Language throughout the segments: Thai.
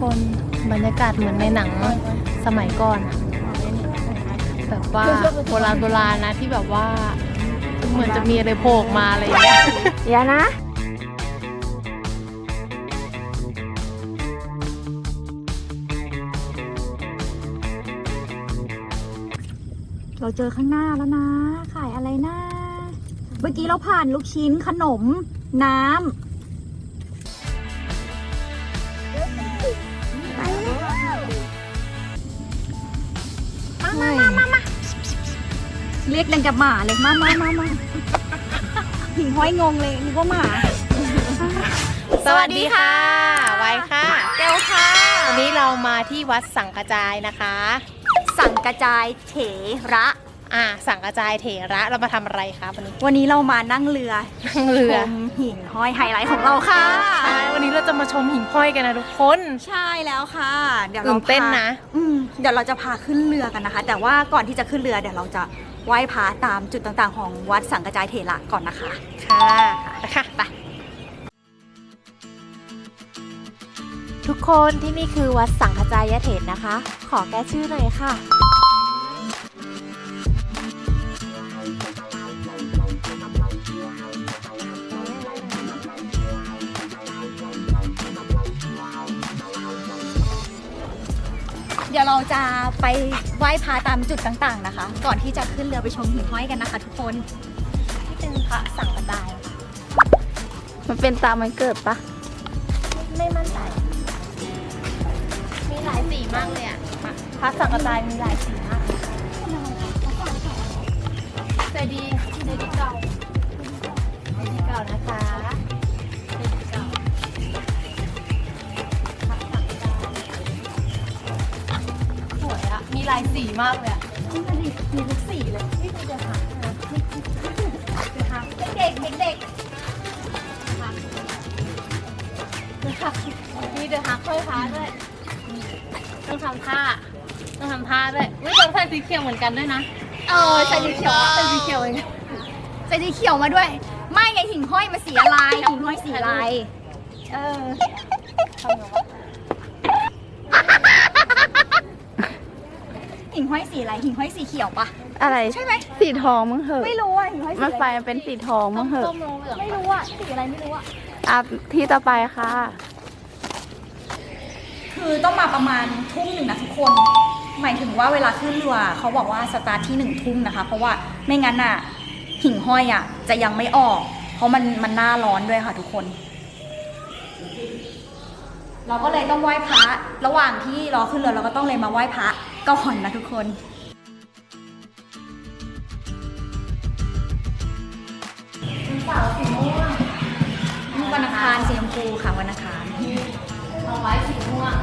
คนบรรยากาศเหมือนในหนังสมัยก่อน แบบว่าโบราณโบราณนะที่แบบว่า เหมือนจะมีอะไรโผล่มาอะไรอย่างเงี้ยอย่านะเราเจอข้างหน้าแล้วนะ ขายอะไรนะ เมื่อกี้เราผ่านลูกชิ้นขนม น้ำ เรียกดังกับหมาเลย มามามามาหิ่งห้อยงงเลยนึกว่าหมา สวัสดีค่ะ ไว้ค่ะเกลค่ะ วันนี้เรามาที่วัดสังกระจายนะคะ สั่งกระจายเถระ อ่า สังกระจายเถระเรามาทำอะไรคะวันนี้วันนี้เรามานั่งเรือนั่งเรือ ชมหิ่งห้อยไฮไลท์ของเราค่ะ ใช่วันนี้เราจะมาชมหิ่งห้อยกันนะทุกคน ใช่แล้วค่ะ เดี๋ยวตื่เรานเต้นพานะ อืมเดี๋ยวเราจะพาขึ้นเรือกันนะคะ แต่ว่าก่อนที่จะขึ้นเรือเดี๋ยวเราจะ ไหว้พระตามจุดต่างๆ ของวัดสังกระจายเถระก่อนนะคะ ค่ะนะคะไปทุกคนที่นี่คือวัดสังฆจายเถรนะคะ ขอแก้ชื่อหน่อยค่ะ เดี๋ยวเราจะไปไหว้พระตามจุดต่างๆนะคะ ก่อนที่จะขึ้นเรือไปชมหิ่งห้อยกันนะคะ ทุกคนที่เป็นพระสังกระจายมันเป็นตามมันเกิดปะไม่มั่นใจ มีหลายสีมากเลยอะพระสังกระจายมีหลายสีมากใจดีใจดี สีมากเลยอะมีทุกสีเลยนี่คือเดือดหางนะเดือดหางเด็กเด็กนะคะมีเดือดหางค่อยพ้าด้วยต้องทำท่าต้องทำท่าด้วยไม่ต้องใส่สีเขียวเหมือนกันด้วยนะเออใส่สีเขียวใส่สีเขียวเองใส่สีเขียวมาด้วย ไม่ไงหิ่งห้อยมาสีอะไรหิ่งห้อยสีอะไรเออ ทำยังไงวะ หิ่งห้อยสีอะไรหิ่งห้อยสีเขียวปะอะไรใช่ไหมสีทองมั้งเหอะไม่รู้อะหิ่งห้อยสีมันอะไฟไรมันเป็นสีทองมั้งเหอะต้มลงเหลืองไม่รู้อะสีอะไรไม่รู้อะอะที่ต่อไปค่ะ คือต้องมาประมาณทุ่มหนึ่งนะทุกคน หมายถึงว่าเวลาขึ้นเรือเขาบอกว่าสตาร์ทที่หนึ่งทุ่มนะคะ เพราะว่าไม่งั้นอะหิ่งห้อยอะจะยังไม่ออก เพราะมันมันหน้าร้อนด้วยค่ะทุกคน เราก็เลยต้องไหว้พระระหว่างที่รอขึ้นเรือเราก็ต้องเลยมาไหว้พระ ก่อนนะทุกคน สาวสีม่วงวันอังคารสีชมพูค่ะวันอังคารเอาไว้สีม่วง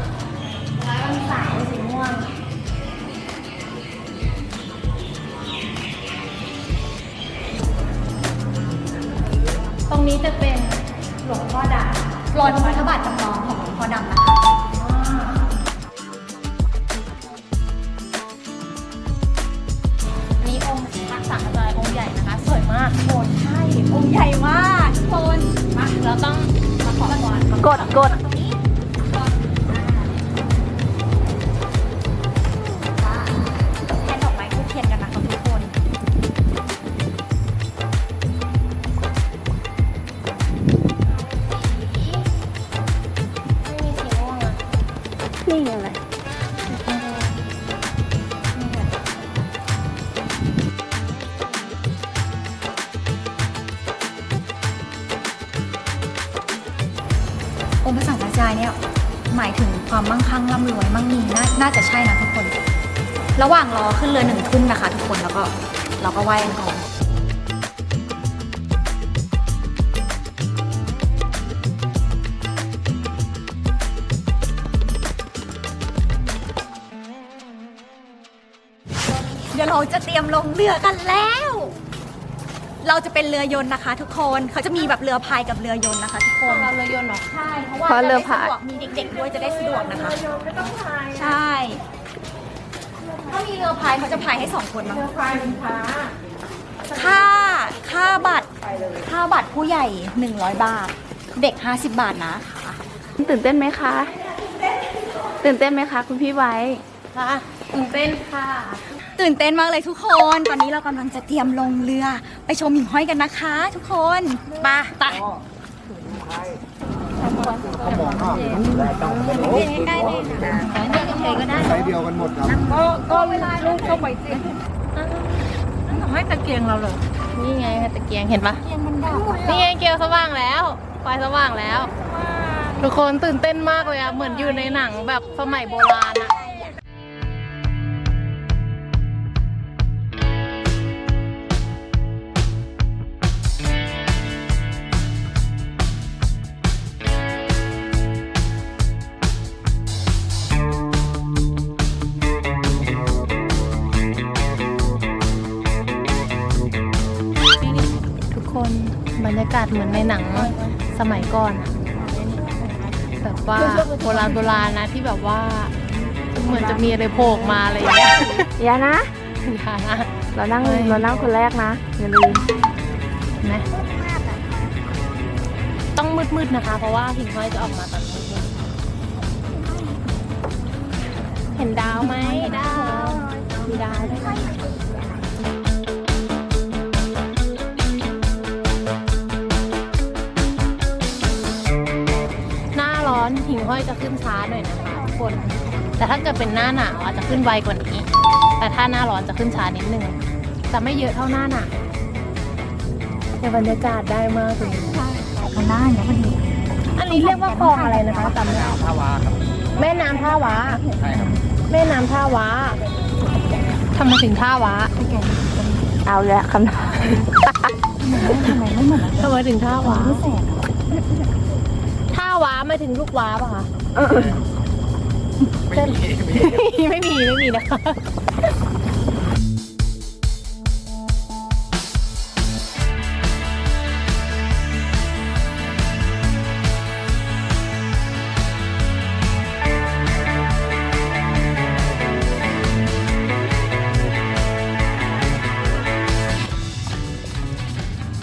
เอาไว้วันเสาร์สีม่วง ตรงนี้จะเป็นหลวงพ่อดาบรอยพระพุทธบาทจำลองของหลวงพ่อดำนะคะากโคนใช่องค์ใหญ่มากทุกคนมาเราต้องมาขอก่อนกดกด น่าจะใช่นะทุกคน ระหว่างรอขึ้นเรือหนึ่งทุ่มนะคะ ทุกคนแล้วก็เราก็ไหว้กันก่อนเดี๋ยวเราจะเตรียมลงเรือกันแล้ว เราจะเป็นเรือยนต์นะคะ ทุกคนเขาจะมีแบบเรือพายกับเรือยนต์นะคะ ทุกคนเราเลยยนต์เหรอใช่เพราะว่าเพราะเรือจะได้พายสะดวกมีเด็กๆด้วยจะได้สะดวกนะคะไม่ต้องพายใช่ถ้ามีเรือพายเขาจะพายให้สองคนมั้งเรือพายเป็นพระค่าค่าบัตรค่าบัตรผู้ใหญ่ 100 บาท เด็ก 50 บาทนะคะตื่นเต้นไหมคะตตื่นเต้นไหมคะ คุณพี่ไว้ ค่ะตื่นเต้นค่ะ ตื่นเต้นมากเลยทุกคน ตอนนี้เรากำลังจะเตรียมลงเรือ ไปชมหิ่งห้อยกันนะคะ ทุกคนไปไปไซส์เดียวกันหมดครับให้ตะเกียงเราเลยนี่ไงตะเกียงเห็นปะนี่ไงเกียวสว่างแล้วไฟสว่างแล้ว ทุกคนตื่นเต้นมากเลยอะเหมือนอยู่ในหนังแบบสมัยโบราณอะ นบรรยากาศเหมือนในหนังสมัยก่อนอะแบบว่าโบราณโบราณนะที่แบบว่า เหมือนจะมีอะไรโผล่ออกมาอะไรอย่างเงี้ยอย่านะ อย่านะ เรานั่งเฮ้ย เรานั่งคนแรกนะอย่าลืมเห็นไหมต้องมืดๆนะคะ เพราะว่าหิ่งห้อยจะออกมาตอนมืดๆเห็นดาวไหมดาวมีดาวด้วย อนหิ่งห้อยจะขึ้นช้าหน่อยนะคะทุกคน แต่ถ้าเกิดเป็นหน้าหนาวอาจจะขึ้นไวกว่านี้ แต่ถ้าหน้าร้อนจะขึ้นช้านิดนึงแต่ไม่เยอะเท่าหน้าหนาวแต่บรรยากาศได้มากเลยมันน่าอย่างนี้พอดีอันนี้เรียกว่าคลองอะไรนะคะจำไม่ได้ท่าวาครับแม่น้ำท่าวะใช่ครับแม่น้ำท่าวะทำไมถึงท่าวะเอาแล้วคำถามทำไมไม่เหมือนทำไมถึงท่าวะไม่แสบ ท่าวะไม่ถึงลูกว้าป่ะคะไม่มีไม่มี ไม่มีนะคะ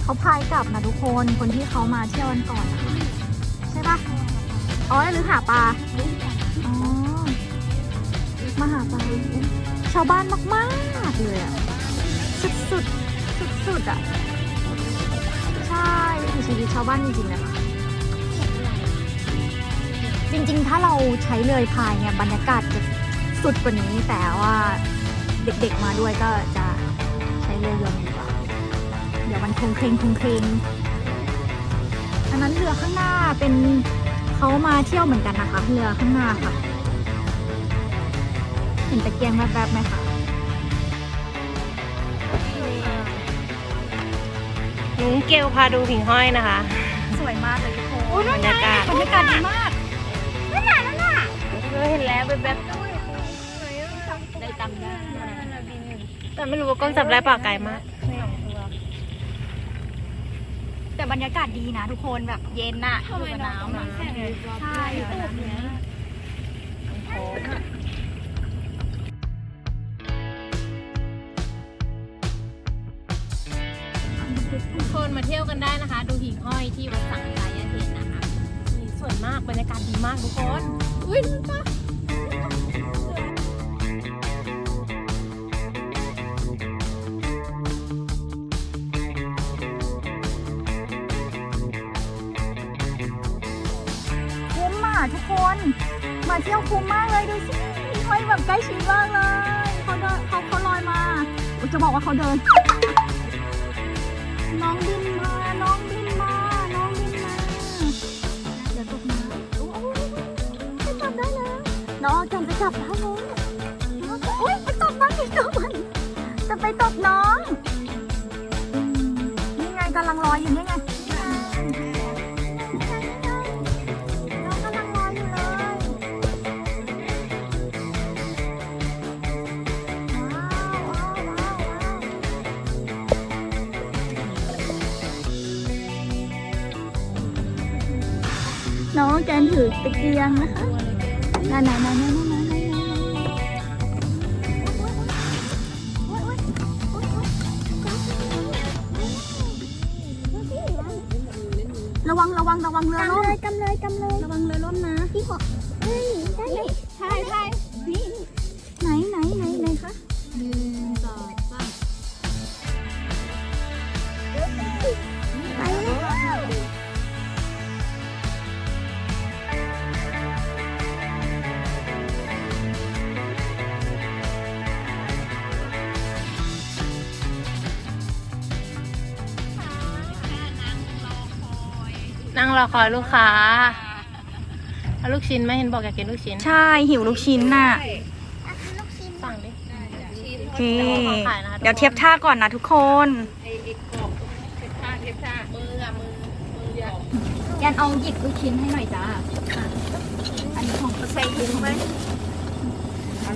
เขาพายกลับนะทุกคน คนที่เขามาเที่ยววันก่อนอะใช่ปะ อ๋อหรือหาปลาอ๋อมาหาปลาชาวบ้านมากๆเลยอะสุดสุดสุดสุดๆอะใช่วิถีชีวิตชาวบ้านจริงๆนะคะจริงๆ ถ้าเราใช้เรือพายเนี่ยบรรยากาศจะสุดกว่านี้แต่ว่าเด็กๆมาด้วยก็จะใช้เรือยนต์ดีกว่าเดี๋ยวมันคงเครงคงเครงอันนั้นเรือข้างหน้าเป็น เขามาเที่ยวเหมือนกันนะคะ เรือข้างหน้าค่ะ เห็นตะเกียงแวบๆไหมคะหนูเกลพาดูหิ่งห้อยนะคะสวยมากเลยทุกคนบรรยากาศบรรยากาศดีมากเเห็นแล้วแบบแบบได้จำได้แต่ไม่รู้ว่ากล้องจับได้เปล่าไกลมาก แต่บรรยากาศดีนะทุกคนแบบเย็นน่ะอยู่กับน้ำอะใช่อยู่กับน้ำทุกคนมาเที่ยวกันได้นะคะ ดูหิ่งห้อยที่วัดสังกายเห็นนะคะนี่สวยมากบรรยากาศดีมากทุกคน อุ้ยดูปะ เที่ยวคุ้มมากเลยดูสิห้อยแบบใกล้ชิดมากเลยเขาเดินเขาเขาลอยมาจะบอกว่าเขาเดิน น้องบินมาน้องบินมาน้องบินมาเดี๋ยวตกน้ำโอ้ยจะจับได้แล้วน้องจันจะจับได้แล้วน้องจะอุ้ยไปตบมันไปตบมันจะไปตบน้องนี่ไงกำลังลอยอยู่นี่ไง น้องแกนถือตะเกียงนะคะนั่นนั่นนั่นนั่นนั่นระวังระวังระวังเรือล่มกำเลยกำเลยระวังเรือล่มนะพี่ขอเฮ้ยใช่ใช่ นั่งรอคอยลูกค้าเอาลูกชิ้นไหมเห็นบอกอยากกินลูกชิ้นใช่หิวลูกชิ้นน่ะสั่งดิโอเคขายนะคะทุกคนเดี๋ยวเทียบท่าก่อนนะทุกคนยันเอาหยิบลูกชิ้นให้หน่อยจ้าอันนี้ของใส่ถุงไหม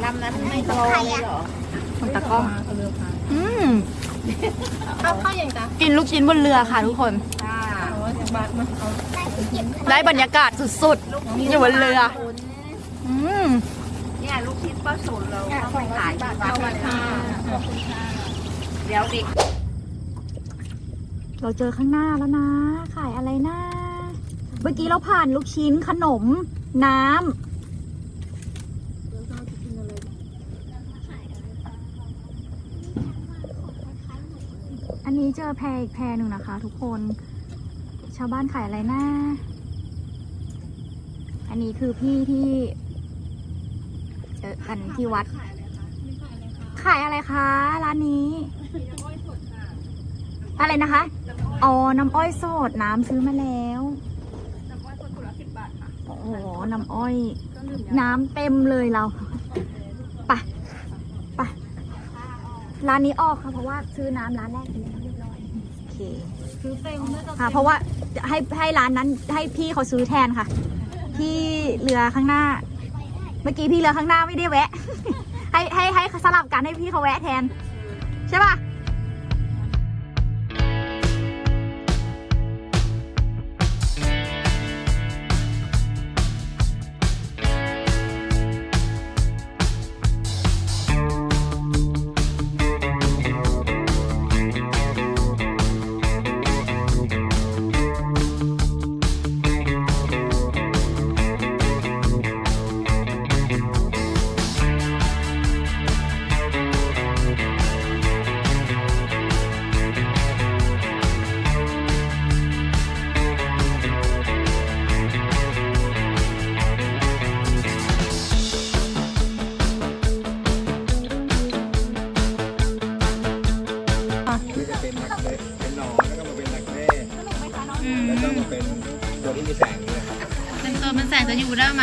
ลำนั้นไม่โตเลยหรอของตะกล้องอืมข้าวข้าวยังจ้ะกินลูกชิ้นบนเรือค่ะทุกคน ได้บรรยากาศสุดๆ อยู่บนเรืออืมเนี่ยลูกชิ้นป้าสูนเราต้องไปขายที่วัดเลยค่ะเดี๋ยวเด็กเราเจอข้างหน้าแล้วนะ ขายอะไรนะ เมื่อกี้เราผ่านลูกชิ้นขนม น้ำอันนี้เจอแพรอีกแพรหนึ่งนะคะ ทุกคน ชาวบ้านขายอะไรนะ อันนี้คือพี่ที่เจอกันที่วัด ขายอะไรคะ ร้านนี้ อะไรนะคะ อ๋อ น้ำอ้อยสด น้ำซื้อมาแล้ว โอ้โห น้ำอ้อย น้ำเต็มเลยเราไปไปร้านนี้ออกค่ะ เพราะว่าซื้อน้ำร้านแรกไปแล้วเรียบร้อย โอเค ซื้อเต็มค่ะ เพราะว่าให้ให้ร้านนั้นให้พี่เขาซื้อแทนค่ะที่เรือข้างหน้า เมื่อกี้พี่เรือข้างหน้าไม่ได้แวะ ให้ให้ให้สลับกันให้พี่เขาแวะแทน ใช่ป่ะ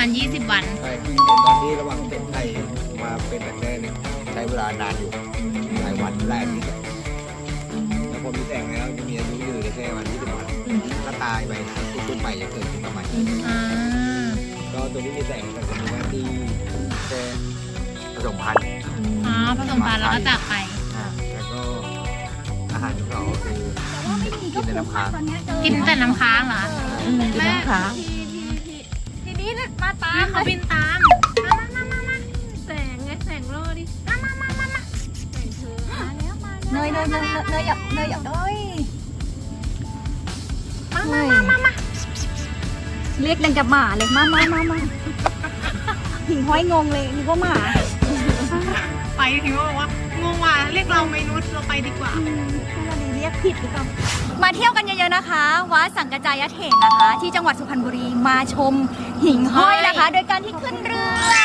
ณ 20 วัน ใช่ครับตอนที่ระหว่างเป็นไข่มาเป็นนักเล่เนี่ยใช้เวลานานอยู่หลายวันหลายอาทิตย์แล้วพอมีแสงแล้วจะมีอายุยืนได้แค่วันที่สิบวันถ้าตายไปตุ้นไปจะเกิดขึ้นมาใหม่อ่าก็ตัวที่มีแสงก็จะมีหน้าที่แค่ผสมพันธุ์อ๋อผสมพันธุ์แล้วก็จากไป อ่าแล้วก็อาหารของเขาก็คือเป็นกินในน้ำค้างกินแต่น้ำค้างเหรอกินน้ำค้างทีนี้มาตานี่มเขาบินตามมามามามาแสงไงแสงรอดิมามามามามาเนยเนยเนยเนยอยากเนยอยากเอ้ยมามามามามาเรียกดังกับหมาเลยมามามามาหิ่งห้อยงงเลยนึกว่าหมา ไปถึงว่าบอกว่างงว่ะเรียกเราไม่นุษเราไปดีกว่าเรียกผิดหรือเปล่า มาเที่ยวกันเยอะๆนะคะวัดสังกจายเถนนะคะ ที่จังหวัดสุพรรณบุรีมาชมหิ่งห้อยนะคะ โดยการที่ขึ้นเรือ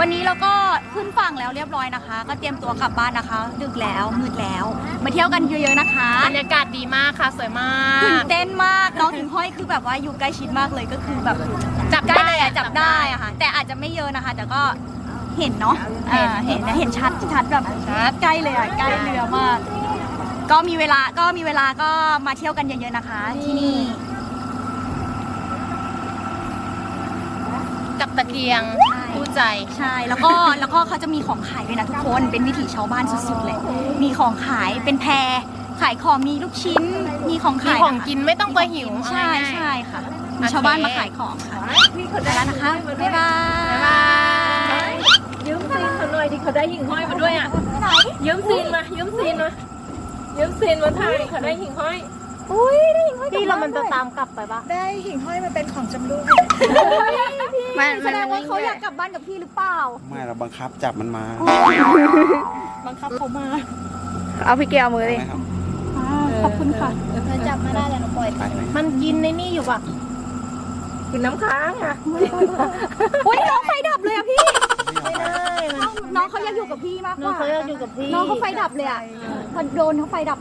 วันนี้เราก็ขึ้นฝั่งแล้วเรียบร้อยนะคะ ก็เตรียมตัวกลับบ้านนะคะ ดึกแล้วมืดแล้ว มาเที่ยวกันเยอะๆนะคะบรรยากาศดีมากค่ะสวยมาตื่นก เต้นมากน้องหิ่งห้อยคือแบบว่าอยู่ใกล้ชิดมากเลยก็คือแบบจับใกล้ได้เลยอะจับจับได้ ได้อะค่ะ แต่อาจจะไม่เยอะนะคะ แต่ก็เห็นเนาะเห็นอ่าเห็นนะเห็นชัดชัดแบบชัดใกล้เลยอะใกล้เรือมาก ก็มีเวลาก็มีเวลาก็มาเที่ยวกันเยอะๆนะคะ ที่นี่กับตะเกียงใช่คู่ใจ ใช่แล้วก็แล้วก็เขาจะมีของขายด้วยนะทุกคนเป็นวิถีชาวบ้านสุดๆเลย มีของขายเป็นแพรขายของมีลูกชิ้น มีของมีขายของกินไม่ต้องกลัวหิวใช่เอาง่ายๆ ใช่ค่ะมีโอเคชาวบ้านมาขายของค่ะไปแล้วนะคะบ๊ายบายบ๊ายบาย ยืมซีนเขาหน่อยดิเขาได้หิ่งห้อยมาด้วยอะ ไหน ยืมซีนมา ยืมซีนมา ยืมซีนมาถ่ายเขาได้หิ่งห้อย อุ้ยได้หิ่งห้อยกลับพี่เรามันจะบ้ด้วยตามกลับไปปะได้หิ่งห้อยมาเป็นของจำลูกพี่แสดงว่าเขาอยากกลับบ้านกับพี่หรือเปล่า ไม่เราบังคับจับมันมา บังคับเขามา เอาพี่เกียวมือดินะครับขอบคุณค่ะจับไม่ได้แล้วน้องปล่อยไปไหมมันกินในนี่อยู่ปะกินน้ำค้างอะอุ้ยน้องไฟดับเลยอะพี่ไม่ได้มั นน้องเขาอยากอยู่กับพี่มากกน้องว่า เขาอยากอยู่กับพี่ น้องเขาไฟดับเลยอะพอโดนเขาไฟดับ